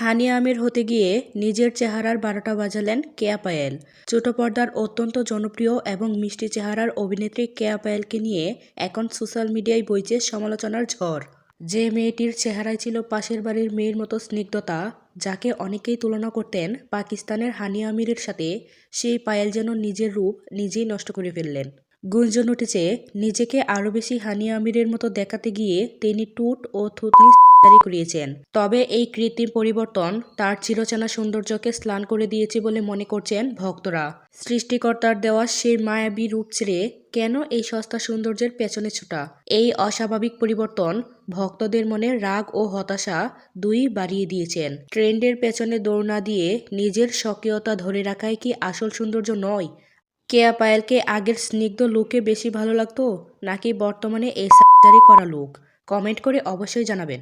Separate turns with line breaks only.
হানি আমির হতে গিয়ে নিজের চেহারার বারোটা বাজালেন কেয়া পায়েল। ছোট পর্দার অত্যন্ত জনপ্রিয় এবং মিষ্টি চেহারার অভিনেত্রী কেয়া পায়েলকে নিয়ে এখন সোশ্যাল মিডিয়ায় বইছে সমালোচনার ঝড়। যে মেয়েটির চেহারায় ছিল পাশের বাড়ির মেয়ের মতো স্নিগ্ধতা, যাকে অনেকেই তুলনা করতেন পাকিস্তানের হানি আমিরের সাথে, সেই পায়েল যেন নিজের রূপ নিজেই নষ্ট করে ফেললেন। গুঞ্জন উঠেছে, নিজেকে আরও বেশি হানি আমিরের মতো দেখাতে গিয়ে তিনি টুট ও থুতনি জারি করিয়েছেন তবে এই কৃত্রিম পরিবর্তন তার চিরচেনা সৌন্দর্যকে স্নান করে দিয়েছে বলে মনে করছেন ভক্তরা। সৃষ্টিকর্তার দেওয়া সেই মায়াবী রূপ ছেড়ে কেন এই সস্তা সৌন্দর্যের পেছনে ছোটা? এই অস্বাভাবিক পরিবর্তন ভক্তদের মনে রাগ ও হতাশা দুই বাড়িয়ে দিয়েছেন। ট্রেন্ডের পেছনে দৌড় না দিয়ে নিজের স্বকীয়তা ধরে রাখাই কি আসল সৌন্দর্য নয়? কেয়া পায়েলকে আগের স্নিগ্ধ লুকে বেশি ভালো লাগতো নাকি বর্তমানে এই সার্জারি করা লুক? কমেন্ট করে অবশ্যই জানাবেন।